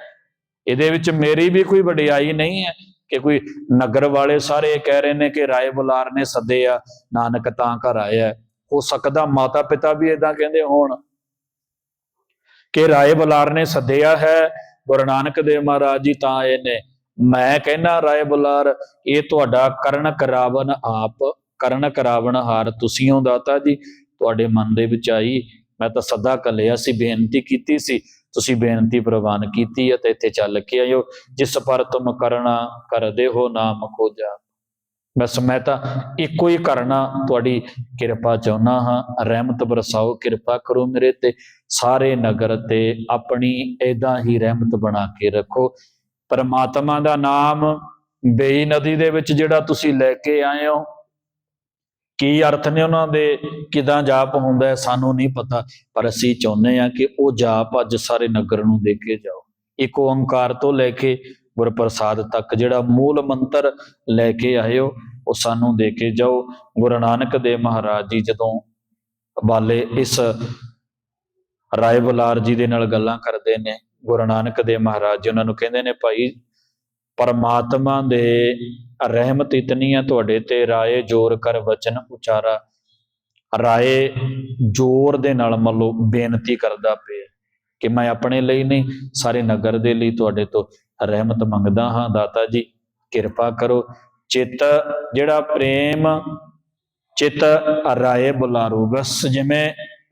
ਇਹਦੇ ਵਿੱਚ ਮੇਰੀ ਵੀ ਕੋਈ ਵਡਿਆਈ ਨਹੀਂ ਹੈ ਕਿ ਕੋਈ ਨਗਰ ਵਾਲੇ ਸਾਰੇ ਕਹਿ ਰਹੇ ਨੇ ਕਿ ਰਾਏ ਬੁਲਾਰ ਨੇ ਸੱਦੇ ਆ, ਨਾਨਕ ਤਾਂ ਘਰ ਆਇਆ। ਹੋ ਸਕਦਾ ਮਾਤਾ ਪਿਤਾ ਵੀ ਇਦਾਂ ਕਹਿੰਦੇ ਹੋਣ। ਕਿ ਰਾਏ ਬੁਲਾਰ ਨੇ ਸੱਦਿਆ ਹੈ, ਗੁਰੂ ਨਾਨਕ ਦੇਵ ਮਹਾਰਾਜ ਜੀ ਤਾਂ ਆਏ ਨੇ ਮੈਂ ਕਹਿੰਦਾ, ਰਾਏ ਬੁਲਾਰ, ਇਹ ਤੁਹਾਡਾ ਕਰਨ ਕਰਾਵਨ ਆਪ, ਕਰਨ ਕਰਾਵਨ ਹਾਰ ਤੁਸੀਂ ਹੋ ਦਾਤਾ ਜੀ, ਤੁਹਾਡੇ ਮਨ ਦੇ ਵਿੱਚ ਆਈ। ਮੈਂ ਤਾਂ ਸਦਾ ਕੱਲਿਆ ਸੀ, ਬੇਨਤੀ ਕੀਤੀ ਸੀ, ਤੁਸੀਂ ਬੇਨਤੀ ਪ੍ਰਵਾਨ ਕੀਤੀ ਹੈ ਤੇ ਇੱਥੇ ਚੱਲ ਕੇ ਆਇਓ। ਜਿਸ ਪਰ ਤੁਮ ਕਰਨਾ ਕਰਦੇ ਹੋ, ਨਾਮ ਖੋਜਾ। ਬਸ ਮੈਂ ਤਾਂ ਇੱਕੋ ਹੀ ਕਰਨਾ ਤੁਹਾਡੀ ਕਿਰਪਾ ਚਾਹੁੰਦਾ ਹਾਂ। ਰਹਿਮਤ ਬਰਸਾਓ, ਕਿਰਪਾ ਕਰੋ ਮੇਰੇ ਤੇ। ਸਾਰੇ ਨਗਰ ਤੇ ਆਪਣੀ ਏਦਾਂ ਹੀ ਰਹਿਮਤ ਬਣਾ ਕੇ ਰੱਖੋ। ਪਰਮਾਤਮਾ ਦਾ ਨਾਮ ਬੇਈ ਨਦੀ ਦੇ ਵਿੱਚ ਜਿਹੜਾ ਤੁਸੀਂ ਲੈ ਕੇ ਆਏ ਹੋ, ਕੀ ਅਰਥ ਨੇ ਉਹਨਾਂ ਦੇ? ਕਿਦਾਂ ਜਾਪ ਹੁੰਦਾ ਹੈ, ਸਾਨੂੰ ਨਹੀਂ ਪਤਾ। ਪਰ ਅਸੀਂ ਚਾਹੁੰਦੇ ਹਾਂ ਕਿ ਉਹ ਜਾਪ ਅੱਜ ਸਾਰੇ ਨਗਰ ਨੂੰ ਦੇ ਕੇ ਜਾਓ। ਇੱਕ ਓੰਕਾਰ ਤੋਂ ਲੈ ਕੇ ਗੁਰਪ੍ਰਸਾਦ ਤੱਕ ਜਿਹੜਾ ਮੂਲ ਮੰਤਰ ਲੈ ਕੇ ਆਇਓ, ਉਹ ਸਾਨੂੰ ਦੇ ਕੇ ਜਾਓ। ਗੁਰੂ ਨਾਨਕ ਦੇਵ ਮਹਾਰਾਜ ਜੀ ਜਦੋਂ ਬਾਲੇ ਇਸ ਰਾਏ ਬੁਲਾਰ ਜੀ ਦੇ ਨਾਲ ਗੱਲਾਂ ਕਰਦੇ ਨੇ, ਗੁਰੂ ਨਾਨਕ ਦੇਵ ਮਹਾਰਾਜ ਜੀ ਉਹਨਾਂ ਨੂੰ ਕਹਿੰਦੇ ਨੇ, ਭਾਈ, ਪਰਮਾਤਮਾ ਦੇ ਰਹਿਮਤ ਇਤਨੀ ਹੈ ਤੁਹਾਡੇ ਤੇ, ਰਾਏ ਜੋਰ ਕਰ ਵਚਨ ਉਚਾਰਾ। ਰਾਏ ਜੋਰ ਦੇ ਨਾਲ ਮੰਨ ਲਓ ਬੇਨਤੀ ਕਰਦਾ ਪਿਆ ਕਿ ਮੈਂ ਆਪਣੇ ਲਈ ਨਹੀਂ, ਸਾਰੇ ਨਗਰ ਦੇ ਲਈ ਤੁਹਾਡੇ ਤੋਂ ਰਹਿਮਤ ਮੰਗਦਾ ਹਾਂ ਦਾਤਾ ਜੀ, ਕਿਰਪਾ ਕਰੋ। ਚਿੱਤ ਜਿਹੜਾ ਪ੍ਰੇਮ, ਚਿੱਤ ਰਾਏ ਬੁਲਾਰੋ ਬਸ ਜਿਵੇਂ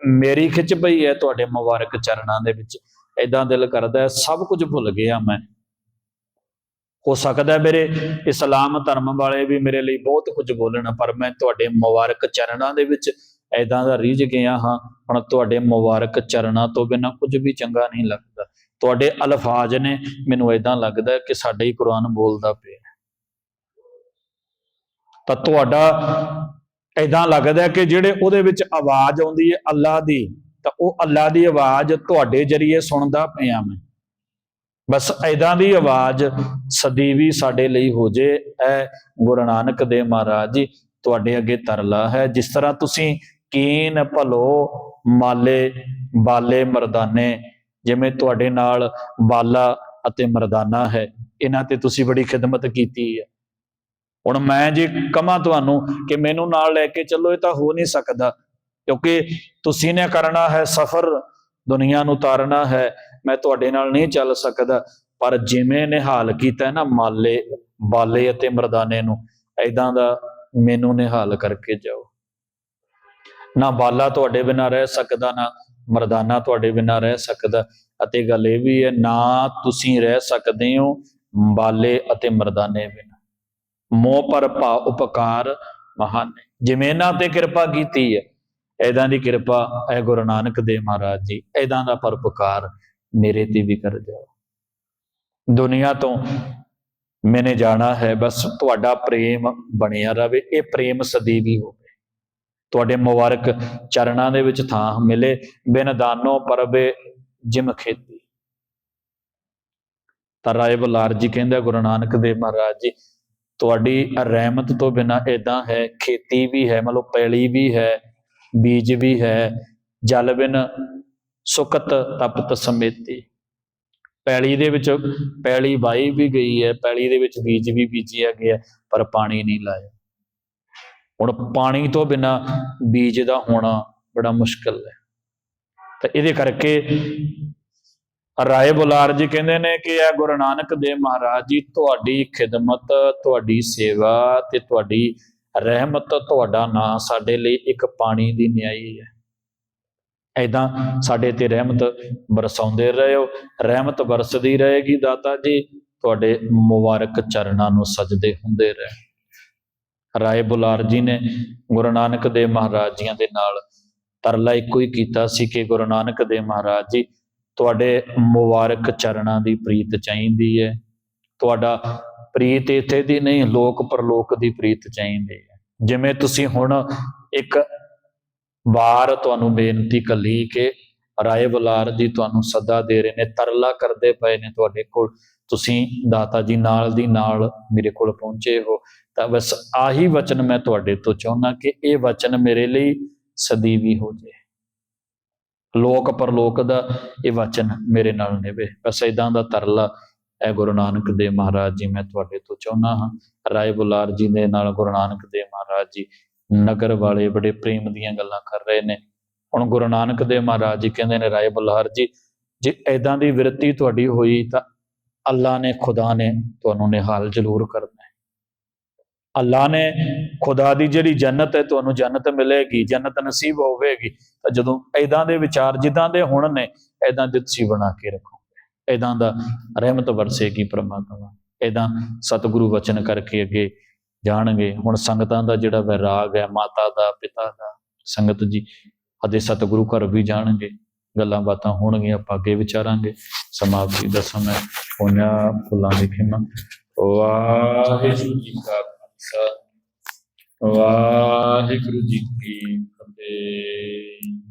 ਮੇਰੀ ਖਿੱਚ ਪਈ ਹੈ ਤੁਹਾਡੇ ਮੁਬਾਰਕ ਚਰਨਾਂ ਦੇ ਵਿੱਚ ਐਦਾਂ ਦਿਲ ਕਰਦਾ ਸਭ ਕੁਝ ਭੁੱਲ ਗਿਆ ਮੈਂ। ਹੋ ਸਕਦਾ ਮੇਰੇ ਇਸਲਾਮ ਧਰਮ ਵਾਲੇ ਵੀ ਮੇਰੇ ਲਈ ਬਹੁਤ ਕੁਝ ਬੋਲਣ, ਪਰ ਮੈਂ ਤੁਹਾਡੇ ਮੁਬਾਰਕ ਚਰਨਾਂ ਦੇ ਵਿੱਚ ਐਦਾਂ ਦਾ ਰੀਝ ਗਿਆ ਹਾਂ। ਹੁਣ ਤੁਹਾਡੇ ਮੁਬਾਰਕ ਚਰਨਾਂ ਤੋਂ ਬਿਨਾ ਕੁਝ ਵੀ ਚੰਗਾ ਨਹੀਂ ਲੱਗਦਾ। ਤੁਹਾਡੇ ਅਲਫਾਜ਼ ਨੇ ਮੈਨੂੰ ਐਦਾਂ ਲੱਗਦਾ ਕਿ ਸਾਡਾ ਹੀ ਕੁਰਾਨ ਬੋਲਦਾ ਪਿਆ ਤਾਂ ਤੁਹਾਡਾ ਐਦਾਂ ਲੱਗਦਾ ਕਿ ਜਿਹੜੇ ਉਹਦੇ ਵਿੱਚ ਆਵਾਜ਼ ਆਉਂਦੀ ਹੈ ਅੱਲਾ ਦੀ, ਤਾਂ ਉਹ ਅੱਲਾ ਦੀ ਆਵਾਜ਼ ਤੁਹਾਡੇ ਜਰੀਏ ਸੁਣਦਾ ਪਿਆ ਮੈਂ। ਬਸ ਐਦਾਂ ਦੀ ਆਵਾਜ਼ ਸਦੀਵੀ ਸਾਡੇ ਲਈ ਹੋ ਜੇ, ਐ ਗੁਰੂ ਨਾਨਕ ਦੇਵ ਮਹਾਰਾਜ ਜੀ, ਤੁਹਾਡੇ ਅੱਗੇ ਤਰਲਾ ਹੈ। ਜਿਸ ਤਰ੍ਹਾਂ ਤੁਸੀਂ ਕੀਨ ਭਲੋ, ਮਾਲੇ, ਬਾਲੇ ਮਰਦਾਨੇ ਜਿਵੇਂ ਤੁਹਾਡੇ ਨਾਲ ਬਾਲਾ ਅਤੇ ਮਰਦਾਨਾ ਹੈ, ਇਹਨਾਂ ਤੇ ਤੁਸੀਂ ਬੜੀ ਖਿਦਮਤ ਕੀਤੀ ਹੈ। ਹੁਣ ਮੈਂ ਜੇ ਕਹਾਂ ਤੁਹਾਨੂੰ ਕਿ ਮੈਨੂੰ ਨਾਲ ਲੈ ਕੇ ਚੱਲੋ, ਇਹ ਤਾਂ ਹੋ ਨਹੀਂ ਸਕਦਾ, ਕਿਉਂਕਿ ਤੁਸੀਂ ਨੇ ਕਰਨਾ ਹੈ ਸਫ਼ਰ, ਦੁਨੀਆ ਨੂੰ ਤਾਰਨਾ ਹੈ, ਮੈਂ ਤੁਹਾਡੇ ਨਾਲ ਨਹੀਂ ਚੱਲ ਸਕਦਾ। ਪਰ ਜਿਵੇਂ ਨਿਹਾਲ ਕੀਤਾ ਨਾ ਮਾਲੇ, ਬਾਲੇ ਅਤੇ ਮਰਦਾਨੇ ਨੂੰ ਐਦਾਂ ਦਾ ਮੈਨੂੰ ਨਿਹਾਲ ਕਰਕੇ ਜਾਓ। ਨਾ ਬਾਲਾ ਤੁਹਾਡੇ ਬਿਨਾਂ ਰਹਿ ਸਕਦਾ, ਨਾ ਮਰਦਾਨਾ ਤੁਹਾਡੇ ਬਿਨਾਂ ਰਹਿ ਸਕਦਾ। ਅਤੇ ਗੱਲ ਇਹ ਵੀ ਹੈ, ਨਾ ਤੁਸੀਂ ਰਹਿ ਸਕਦੇ ਹੋ ਬਾਲੇ ਅਤੇ ਮਰਦਾਨੇ ਬਿਨਾਂ। ਮੋਹ ਪਰ ਭਾ ਉਪਕਾਰ ਮਹਾਨ ਜਿਵੇਂ ਇਹਨਾਂ ਤੇ ਕਿਰਪਾ ਕੀਤੀ ਹੈ ਐਦਾਂ ਦੀ ਕਿਰਪਾ ਐ ਗੁਰੂ ਨਾਨਕ ਦੇਵ ਮਹਾਰਾਜ ਜੀ ਐਦਾਂ ਦਾ ਪਰਉਪਕਾਰ ਮੇਰੇ ਤੇ ਵੀ ਕਰ ਜਾਓ ਦੁਨੀਆ ਤੋਂ ਮੈਨੇ ਜਾਣਾ ਹੈ, ਬਸ ਤੁਹਾਡਾ ਪ੍ਰੇਮ ਬਣਿਆ ਰਵੇ, ਇਹ ਪ੍ਰੇਮ ਸਦੀਵੀ ਹੋ ਤੁਹਾਡੇ ਮੁਬਾਰਕ ਚਰਨਾਂ ਦੇ ਵਿੱਚ ਥਾਂ ਮਿਲੇ। ਬਿਨ ਦਾਨੋ ਪਰਬੇ ਜਿਮ ਖੇਤੀ। ਤਾਂ ਰਾਏ ਬੁਲਾਰ ਜੀ ਕਹਿੰਦੇ ਗੁਰੂ ਨਾਨਕ ਦੇਵ ਮਹਾਰਾਜ ਜੀ, ਤੁਹਾਡੀ ਰਹਿਮਤ ਤੋਂ ਬਿਨਾ ਇਦਾਂ ਹੈ, ਖੇਤੀ ਵੀ ਹੈ, ਮਤਲਬ ਪੈਲੀ ਵੀ ਹੈ, ਬੀਜ ਵੀ ਹੈ, ਜਲ ਬਿਨ ਸੁਕਤ ਤਪਤ ਸਮੇਤੀ। ਪੈਲੀ ਦੇ ਵਿੱਚ ਪੈਲੀ ਵਾਈ ਵੀ ਗਈ ਹੈ, ਪੈਲੀ ਦੇ ਵਿੱਚ ਬੀਜ ਵੀ ਬੀਜਿਆ ਗਿਆ, ਪਰ ਪਾਣੀ ਨਹੀਂ ਲਾਇਆ। ਹੁਣ ਪਾਣੀ ਤੋਂ ਬਿਨਾ ਬੀਜ ਦਾ ਹੋਣਾ ਬੜਾ ਮੁਸ਼ਕਲ ਹੈ। ਤਾਂ ਇਹਦੇ ਕਰਕੇ ਰਾਏ ਬੁਲਾਰ ਜੀ ਕਹਿੰਦੇ ਨੇ ਕਿ ਇਹ ਗੁਰੂ ਨਾਨਕ ਦੇਵ ਮਹਾਰਾਜ ਜੀ, ਤੁਹਾਡੀ ਖਿਦਮਤ, ਤੁਹਾਡੀ ਸੇਵਾ ਤੇ ਤੁਹਾਡੀ ਰਹਿਮਤ, ਤੁਹਾਡਾ ਨਾਂ ਸਾਡੇ ਲਈ ਇੱਕ ਪਾਣੀ ਦੀ ਨਿਆਈ ਹੈ। ਐਦਾਂ ਸਾਡੇ ਤੇ ਰਹਿਮਤ ਬਰਸਾਉਂਦੇ ਰਹੋ, ਰਹਿਮਤ ਬਰਸਦੀ ਰਹੇਗੀ ਦਾਤਾ ਜੀ, ਤੁਹਾਡੇ ਮੁਬਾਰਕ ਚਰਨਾਂ ਨੂੰ ਸਜਦੇ ਹੁੰਦੇ ਰਹੇ। ਰਾਏ ਬੁਲਾਰ ਜੀ ਨੇ ਗੁਰੂ ਨਾਨਕ ਦੇਵ ਮਹਾਰਾਜ ਜੀਆਂ ਦੇ ਨਾਲ ਤਰਲਾ ਇੱਕੋ ਹੀ ਕੀਤਾ ਸੀ ਕਿ ਗੁਰੂ ਨਾਨਕ ਦੇਵ ਮਹਾਰਾਜ ਜੀ, ਤੁਹਾਡੇ ਮੁਬਾਰਕ ਚਰਨਾਂ ਦੀ ਪ੍ਰੀਤ ਚਾਹੀਦੀ ਹੈ ਤੁਹਾਡਾ ਪ੍ਰੀਤ ਇੱਥੇ ਦੀ ਨਹੀਂ, ਲੋਕ ਪਰਲੋਕ ਦੀ ਪ੍ਰੀਤ ਚਾਹੀਦੀ ਹੈ ਜਿਵੇਂ ਤੁਸੀਂ ਹੁਣ ਇੱਕ ਵਾਰ ਤੁਹਾਨੂੰ ਬੇਨਤੀ ਕੱਲੀ ਕਿ ਰਾਏ ਬੁਲਾਰ ਜੀ ਤੁਹਾਨੂੰ ਸੱਦਾ ਦੇ ਰਹੇ ਨੇ, ਤਰਲਾ ਕਰਦੇ ਪਏ ਨੇ ਤੁਹਾਡੇ ਕੋਲ। ਤੁਸੀਂ ਦਾਤਾ ਜੀ ਨਾਲ ਦੀ ਨਾਲ ਮੇਰੇ ਕੋਲ ਪਹੁੰਚੇ ਹੋ, ਤਾਂ ਬਸ ਆਹੀ ਵਚਨ ਮੈਂ ਤੁਹਾਡੇ ਤੋਂ ਚਾਹੁੰਦਾ ਕਿ ਇਹ ਵਚਨ ਮੇਰੇ ਲਈ ਸਦੀਵੀ ਹੋ ਜਾਏ। ਲੋਕ ਪਰਲੋਕ ਦਾ ਇਹ ਵਚਨ ਮੇਰੇ ਨਾਲ ਨਿਵੇ ਬਸ ਇਦਾਂ ਦਾ ਤਰਲਾ ਹੈ ਗੁਰੂ ਨਾਨਕ ਦੇਵ ਮਹਾਰਾਜ ਜੀ, ਮੈਂ ਤੁਹਾਡੇ ਤੋਂ ਚਾਹੁੰਦਾ ਹਾਂ। ਰਾਏ ਬੁਲਾਰ ਜੀ ਦੇ ਨਾਲ ਗੁਰੂ ਨਾਨਕ ਦੇਵ ਮਹਾਰਾਜ ਜੀ ਨਗਰ ਵਾਲੇ ਬੜੇ ਪ੍ਰੇਮ ਦੀਆਂ ਗੱਲਾਂ ਕਰ ਰਹੇ ਨੇ। ਹੁਣ ਗੁਰੂ ਨਾਨਕ ਦੇਵ ਮਹਾਰਾਜ ਜੀ ਕਹਿੰਦੇ ਨੇ, ਰਾਏ ਬੁਲਾਰ ਜੀ, ਜੇ ਐਦਾਂ ਦੀ ਵਿਰਤੀ ਤੁਹਾਡੀ ਹੋਈ ਤਾਂ ਅੱਲਾ ਨੇ ਖੁਦਾ ਨੇ ਤੁਹਾਨੂੰ ਨਿਹਾਲ ਜ਼ਰੂਰ ਕਰਨਾ ਹੈ। ਅੱਲਾ ਨੇ ਖੁਦਾ ਦੀ ਜਿਹੜੀ ਜੰਨਤ ਹੈ, ਤੁਹਾਨੂੰ ਜੰਨਤ ਮਿਲੇਗੀ, ਜੰਨਤ ਨਸੀਬ ਹੋਵੇਗੀ। ਤਾਂ ਜਦੋਂ ਐਦਾਂ ਦੇ ਵਿਚਾਰ ਜਿੱਦਾਂ ਦੇ ਹੁਣ ਨੇ ਐਦਾਂ ਦੇ ਤੁਸੀਂ ਬਣਾ ਕੇ ਰੱਖੋਗੇ। ਐਦਾਂ ਦਾ ਰਹਿਮਤ ਵਰਸੇਗੀ ਪ੍ਰਮਾਤਮਾ ਐਦਾਂ ਸਤਿਗੁਰੂ ਵਚਨ ਕਰਕੇ ਅੱਗੇ ਜਾਣਗੇ। ਹੁਣ ਸੰਗਤਾਂ ਦਾ ਜਿਹੜਾ ਵੈਰਾਗ ਹੈ, ਮਾਤਾ ਦਾ, ਪਿਤਾ ਦਾ, ਸੰਗਤ ਜੀ ਅਦੇ ਸਤਿਗੁਰੂ ਘਰ ਵੀ ਜਾਣਗੇ। ਗੱਲਾਂ ਬਾਤਾਂ ਹੋਣਗੀਆਂ, ਆਪਾਂ ਅੱਗੇ ਵਿਚਾਰਾਂਗੇ। ਸਮਾਪਤੀ ਦਾ ਸਮਾਂ ਹੋਣਾ ਫੁੱਲਾਂ ਦੀ ਖਿਮਾ। ਵਾਹਿਗੁਰੂ ਜੀ ਕਾ ਖਾਲਸਾ, ਵਾਹਿਗੁਰੂ ਜੀ ਕੀ ਫਤਿਹ।